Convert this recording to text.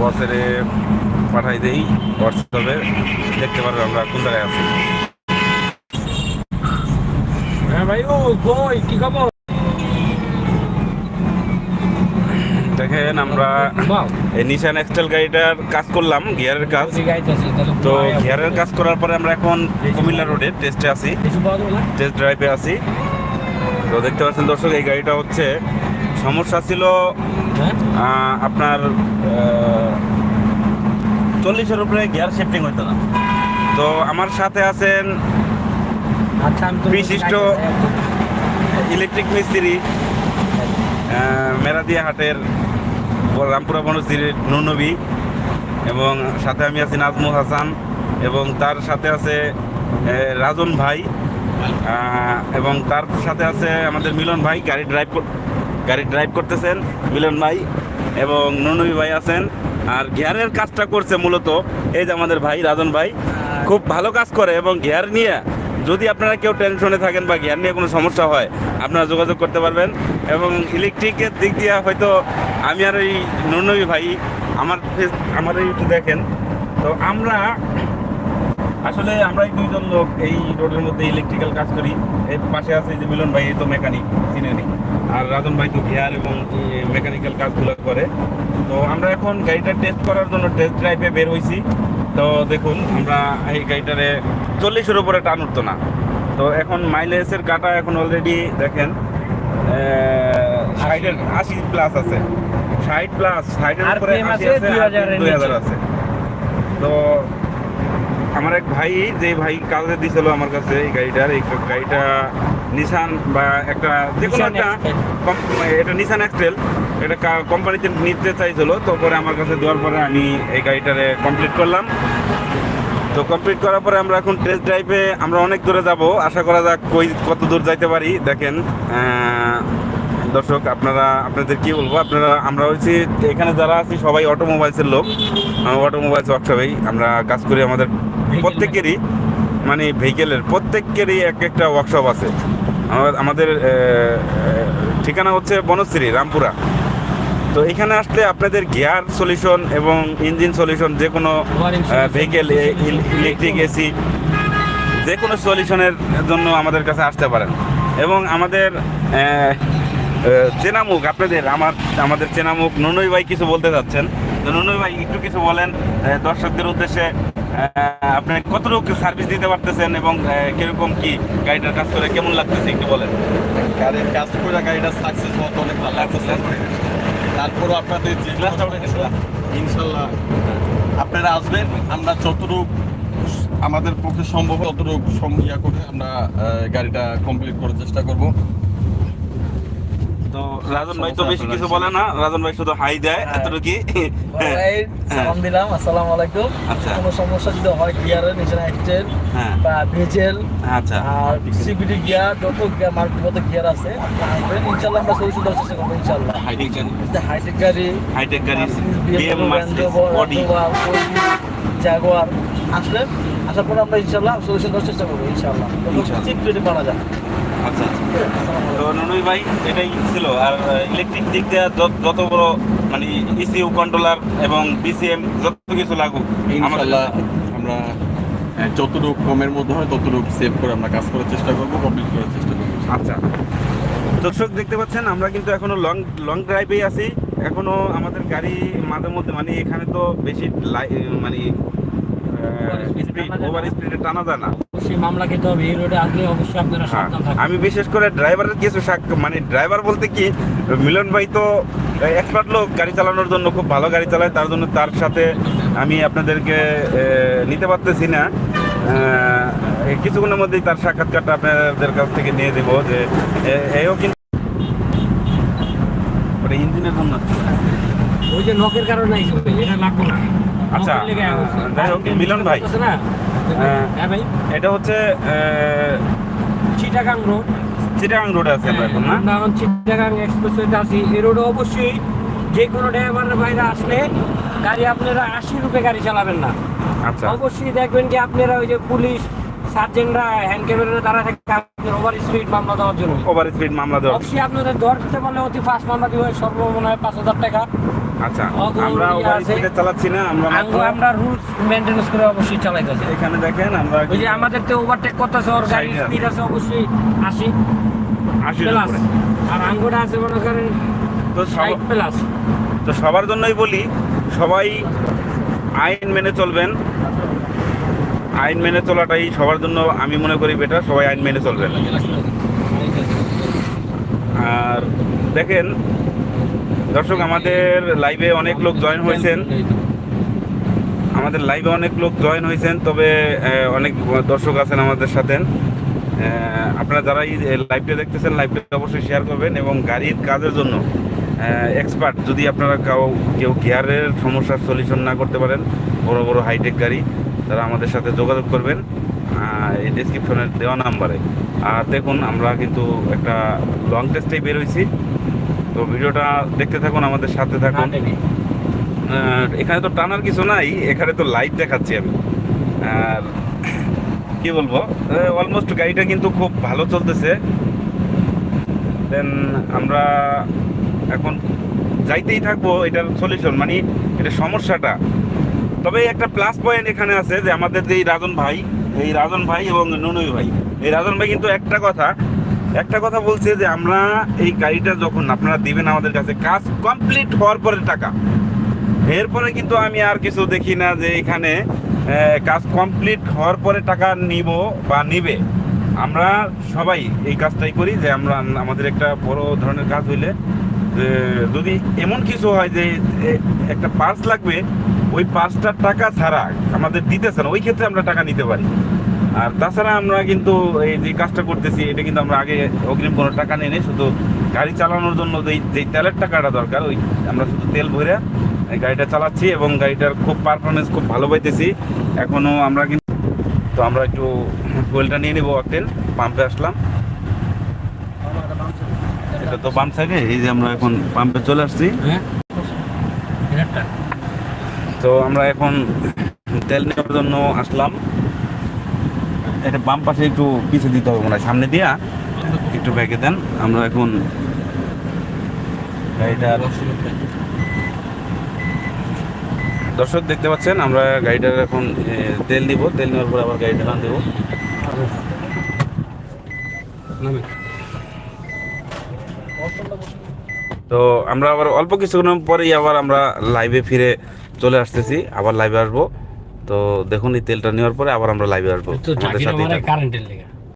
বসের পাঠাই দেই হোয়াটসঅ্যাপে। দেখতে পারবে আমরা কোন জায়গায় আছি। হ্যাঁ ভাই ও কই? কি খবর? দেখেন আমরা এই নিশান এক্সটেল গাড়িটার কাজ করলাম গিয়ারের কাজ। তো গিয়ারের কাজ করার পরে আমরা এখন কুমিল্লা রোডে টেস্টে আছি। টেস্ট ড্রাইভে আছি। তো দেখতে পাচ্ছেন দর্শক এই গাড়িটা হচ্ছে সমস্যা ছিল আপনার চল্লিশের উপরে গিয়ার শিফটিং হইতো না। তো আমার সাথে আছেন আচ্ছা বিশিষ্ট ইলেকট্রিক মিস্ত্রি মেরাদিয়া হাটের রামপুরা বনশ্রীর নুনবী এবং সাথে আমি আছি নাজমুল হাসান এবং তার সাথে আছে রাজন ভাই এবং তার সাথে আছে আমাদের মিলন ভাই গাড়ি ড্রাইভ গাড়ি ড্রাইভ করতেছেন মিলন ভাই এবং নুনবী ভাই আছেন। আর গিয়ারের কাজটা করছে মূলত এই যে আমাদের ভাই রাজন ভাই। খুব ভালো কাজ করে এবং গিয়ার নিয়ে যদি আপনারা কেউ টেনশনে থাকেন বা গিয়ার নিয়ে কোনো সমস্যা হয়, আপনারা যোগাযোগ করতে পারবেন। এবং ইলেকট্রিকের দিক দিয়ে হয়তো আমি আর এই নুনবী ভাই, আমার আমার একটু দেখেন। তো আমরা আসলে আমরা দুইজন লোক এই রোডের মধ্যে ইলেকট্রিক্যাল কাজ করি। এর পাশে আছে যে মিলন ভাই এই তো মেকানিক চিনেনি আর রাজন ভাই তো গিয়ার এবং মেকানিক্যাল কাজগুলো করে। তো আমরা এখন গাড়িটা টেস্ট করার জন্য টেস্ট ড্রাইভে বের হয়েছি তো দেখুন আমরা এই গাড়িটারে চল্লিশের উপরে টান উঠতো না। তো এখন মাইলেজের কাটা এখন অলরেডি দেখেন ষাটের আশি প্লাস আছে। ষাট প্লাস ষাটের উপরে আশি আছে, আছে 2000 এর দুই হাজার আছে। তো আমার এক ভাই যে ভাই কাজে দিছিল আমার কাছে এই গাড়িটার এই গাড়িটা নিশান বা একটা যে কোনো একটা এটা নিশান এক্সটেল এটা কোম্পানিতে নিতে চাইছিল তো পরে আমার কাছে দেওয়ার পরে আমি এই গাড়িটারে কমপ্লিট করলাম। তো কমপ্লিট করার পরে আমরা এখন টেস্ট ড্রাইভে আমরা অনেক দূরে যাব। আশা করা যাক কই কত দূর যাইতে পারি। দেখেন দর্শক আপনারা আপনাদের কি বলব? আপনারা আমরা হচ্ছে এখানে যারা আছি সবাই অটোমোবাইলসের লোক। অটোমোবাইলস ওয়ার্কশপেই আমরা কাজ করি আমাদের প্রত্যেকেরই মানে ভেহিকেলের প্রত্যেকেরই এক একটা ওয়ার্কশপ আছে। আমাদের ঠিকানা হচ্ছে বনশ্রী রামপুরা। তো এখানে আসলে আপনাদের গিয়ার সলিউশন এবং ইঞ্জিন সলিউশন যে কোনো ভেহিকেল ইলেকট্রিক এসি যে কোনো সলিউশনের জন্য আমাদের কাছে আসতে পারেন। এবং আমাদের চেনামুখ আপনাদের আমার আমাদের চেনামুখ নুনুই ভাই কিছু বলতে চাচ্ছেন। তো নুনুই ভাই একটু কিছু বলেন দর্শকদের উদ্দেশ্যে আপনি কতটুকু সার্ভিস দিতে পারতেছেন এবং কীরকম কি গাড়িটার কাজ করে কেমন লাগতেছে একটু বলেন। গাড়ির কাজ করে গাড়িটা সাকসেস মতো অনেক ভালো লাগতেছে। তারপরও আপনাদের যে ইনশাল্লাহ আপনারা আসবেন আমরা যতটুকু আমাদের পক্ষে সম্ভব ততটুকু ইয়া করে আমরা গাড়িটা কমপ্লিট করার চেষ্টা করব। তো রাজন ভাই তো বেশি কিছু বলে না রাজন ভাই শুধু হাই দেয় এতটুকু সালাম দিলাম আসসালামু আলাইকুম। আচ্ছা। কোনো সমস্যা যদি হয় গিয়ারের নিচে এক্সটেল হ্যাঁ। বা ভেজেল আচ্ছা। আর সিবিডি গিয়ার যত মার্কেট মতো গিয়ার আছে আসবেন ইনশাল্লাহ আমরা সলিউশন দেওয়ার চেষ্টা করব ইনশাল্লাহ হাইটেক যে হাইটেক গাড়ি হাইটেক গাড়ি বিএম মার্সিডিজ বডি Audi, আসবেন আসার পরে আমরা ইনশাল্লাহ সলিউশন দেওয়ার চেষ্টা করব ইনশাল্লাহ। চিপ রেটে পাওয়া যায়। আচ্ছা আচ্ছা। তো নুনুই ভাই এটাই ছিল। আর ইলেকট্রিক দিক দিয়ে যত- বড় মানে ইসিউ কন্ট্রোলার এবং বিসিএম যত কিছু লাগুক ইনশাল্লাহ আমরা যতটুকু কমের মধ্যে হয় ততটুকু সেভ করে আমরা কাজ করার চেষ্টা করব কমপ্লিট করার চেষ্টা করব। আচ্ছা। দর্শক দেখতে পাচ্ছেন আমরা কিন্তু এখনও লং লং ড্রাইভেই আছি। এখনও আমাদের গাড়ি মাঝে মধ্যে মানে এখানে তো বেশি মানে ওভার স্পিডে টানা যায় না। অবশ্যই মামলা খেতে হবে এই রোডে আসলে অবশ্যই আপনারা হ্যাঁ, সাবধান থাকবেন। আমি বিশেষ করে ড্রাইভারের কিছু মানে ড্রাইভার বলতে কি মিলন ভাই তো এক্সপার্ট লোক গাড়ি চালানোর জন্য খুব ভালো গাড়ি চালায় তার জন্য তার সাথে আমি আপনাদেরকে নিতে পারতেছি না। কিছুক্ষণের মধ্যেই তার সাক্ষাৎকারটা আপনাদের কাছ থেকে নিয়ে দেবো যে এও কিন্তু ওটা ইঞ্জিনের জন্য ওই যে নখের কারণে এটা লাগবে না। আচ্ছা। যাই হোক, মিলন ভাই। হ্যাঁ। হ্যাঁ ভাই। এটা হচ্ছে চিটাগাং রোড। চিটাগাং রোডে আছে আমরা এখন না? এখন চিটাগাং এক্সপ্রেসওয়েতে আছি। এই রোডে অবশ্যই যে কোনো ড্রাইভারের বাইরে আসলে গাড়ি আপনারা আশি রুপে গাড়ি চালাবেন না। আচ্ছা। অবশ্যই দেখবেন যে আপনারা ওই যে পুলিশ সার্জেন্টরা হ্যান্ড ক্যামেরা দ্বারা থাকে ওভার স্পিড মামলা দেওয়ার জন্য। ওভার স্পিড মামলা দেওয়া অবশ্যই আপনাদের ধরতে পারলে অতি ফাস্ট মামলা দিবে সর্ব মনে হয় পাঁচ হাজার টাকা। আচ্ছা আমরা ওভার স্পিডে চালাচ্ছি না আমরা আমরা রুলস করে অবশ্যই চালাইতেছি। এখানে দেখেন আমরা ওই যে আমাদের তো ওভারটেক করতেছে ওর গাড়ির ষাট আছে। স্পিড আছে অবশ্যই প্লাস। আর আছে মনে করেন তো সব- প্লাস তো সবার জন্যই বলি সবাই আইন মেনে চলবেন। আইন মেনে চলাটাই সবার জন্য আমি মনে করি বেটার সবাই আইন মেনে চলবেন। আর দেখেন দর্শক, আমাদের লাইভে অনেক লোক জয়েন হয়েছেন। আমাদের লাইভে অনেক লোক জয়েন হয়েছেন, তবে অনেক দর্শক আছেন আমাদের সাথে। আপনারা যারা এই লাইভটা দেখতেছেন লাইভটা অবশ্যই শেয়ার করবেন এবং গাড়ির কাজের জন্য এক্সপার্ট যদি আপনারা কাউ, কেউ গিয়ারের সমস্যার সলিউশন না করতে পারেন, বড় বড় হাইটেক গাড়ি, তারা আমাদের সাথে যোগাযোগ করবেন এই ডিসক্রিপশনের দেওয়া নাম্বারে আর দেখুন, আমরা কিন্তু একটা লং টেস্টেই বের হয়েছি। তো ভিডিওটা দেখতে থাকুন আমাদের সাথে থাকুন। এখানে তো টানার কিছু নাই এখানে তো লাইট দেখাচ্ছি আমি। আর কি বলব অলমোস্ট গাড়িটা কিন্তু খুব ভালো চলতেছে। দেন আমরা এখন যাইতেই থাকব এটার সলিউশন মানে এটা সমস্যাটা। তবে একটা প্লাস পয়েন্ট এখানে আছে যে আমাদের যে এই রাজন ভাই এই রাজন ভাই এবং নুনুই ভাই এই রাজন ভাই কিন্তু একটা কথা একটা কথা বলছে যে আমরা এই গাড়িটা যখন আপনারা দিবেন আমাদের কাছে, কাজ কমপ্লিট হওয়ার পরে টাকা। এরপরে কিন্তু আমি আর কিছু দেখি না যে এখানে কাজ কমপ্লিট হওয়ার পরে টাকা নিব বা নিবে। আমরা সবাই এই কাজটাই করি যে আমরা, আমাদের একটা বড় ধরনের কাজ হইলে যদি এমন কিছু হয় যে একটা পার্স লাগবে, ওই পার্সটার টাকা ছাড়া আমাদের দিতেছে না, ওই ক্ষেত্রে আমরা টাকা নিতে পারি। আর তাছাড়া আমরা কিন্তু এই যে কাজটা করতেছি এটা কিন্তু আমরা আগে অগ্রিম কোনো টাকা নিয়ে নেই শুধু গাড়ি চালানোর জন্য যেই যেই তেলের টাকাটা দরকার ওই আমরা শুধু তেল ভরে এই গাড়িটা চালাচ্ছি এবং গাড়িটার খুব পারফরমেন্স খুব ভালো পাইতেছি। এখনও আমরা কিন্তু তো আমরা একটু ফুয়েলটা নিয়ে নেব অকটেন পাম্পে আসলাম। এটা তো পাম্প থাকে এই যে আমরা এখন পাম্পে চলে আসছি। হ্যাঁ? তো আমরা এখন তেল নেওয়ার জন্য আসলাম। এটা বাম পাশে একটু পিছিয়ে দিতে হবে মনে সামনে দিয়া একটু ব্যাগে দেন। আমরা এখন গাড়িটার দর্শক দেখতে পাচ্ছেন আমরা গাড়িটার এখন তেল দিব তেল নেওয়ার পর আবার গাড়িটা রান দেবো। তো আমরা আবার অল্প কিছুক্ষণ পরেই আবার আমরা লাইভে ফিরে চলে আসতেছি আবার লাইভে আসব। তো দেখুন এই তেলটা নেওয়ার পরে আবার আমরা লাইভে আসব আমাদের। কারেন্টের লেগে